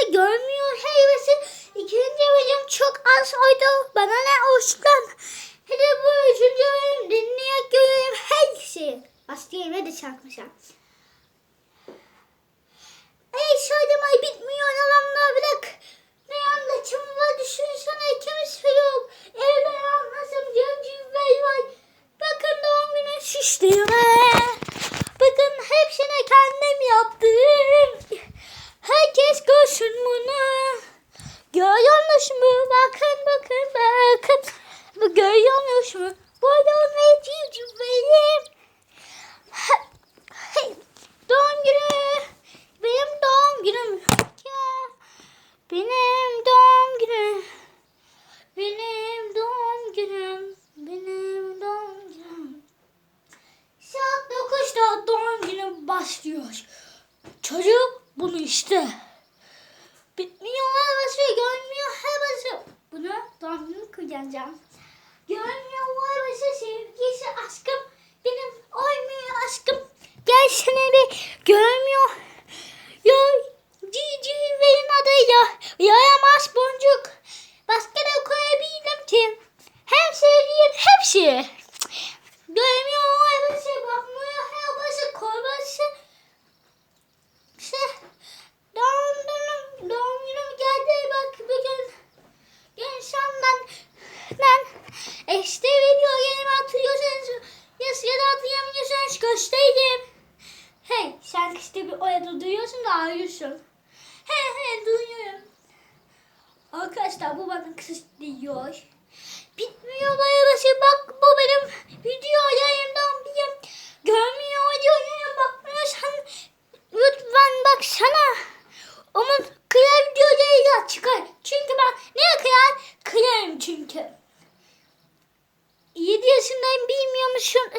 başta görmüyor heyvesi. İkinci bölüm çok az oydu. Bana ne olsun. Hele bu üçüncü bölüm dinleyip göreyim her şeyi. Başka yerime de çarpmışım. Ey söylemeyi bitmiyor adamlar bırak. Ne anlatım var düşünsene ikimiz yok. Evde yalnızım genci bey var. Bakın doğum günü süslüğüme. Bakın hepsini kendim yaptım. Herkes görsün bunu. Görüyormuş mu? Bakın bakın bakın. Bu görüyormuş mu? Bu da ne civciv benim. Ha- Hey, doğum günü. Benim doğum günüm. Ya. Benim doğum günüm. Benim doğum günüm. Benim doğum günüm. Saat 9'da doğum günüm başlıyor. Çocuk bunu işte. Bitmiyor başı, görmüyor her başı. Bunu doğum günümü kullanacağım. Görmüyor her başı, sevgisi aşkım. Benim oymuyor aşkım. Gel seni bir görmüyor. Ya cici benim adıyla yaramaz boncuk. Başka da ki. Hem sevdiğim hepsi. Görmüyor her başı, bakmıyor her başı, korbası. İşte doğum günüm, doğum günüm geldi bak bugün. Gençlerden ben işte video yerime atıyorsanız ya da atlayamıyorsanız göstereyim. Hey sen işte bir orada duyuyorsun da ağlıyorsun. He he duyuyorum. Arkadaşlar bu bana kısıtlıyor. Bitmiyor bayağı şey. Bak bu benim video yayından bir görmüyor diyor. Bakmıyorsan lütfen baksana. Onun kıyar videoyu da çıkar. Çünkü ben ne kıyar? Kıyarım çünkü. 7 yaşındayım bilmiyormuşum.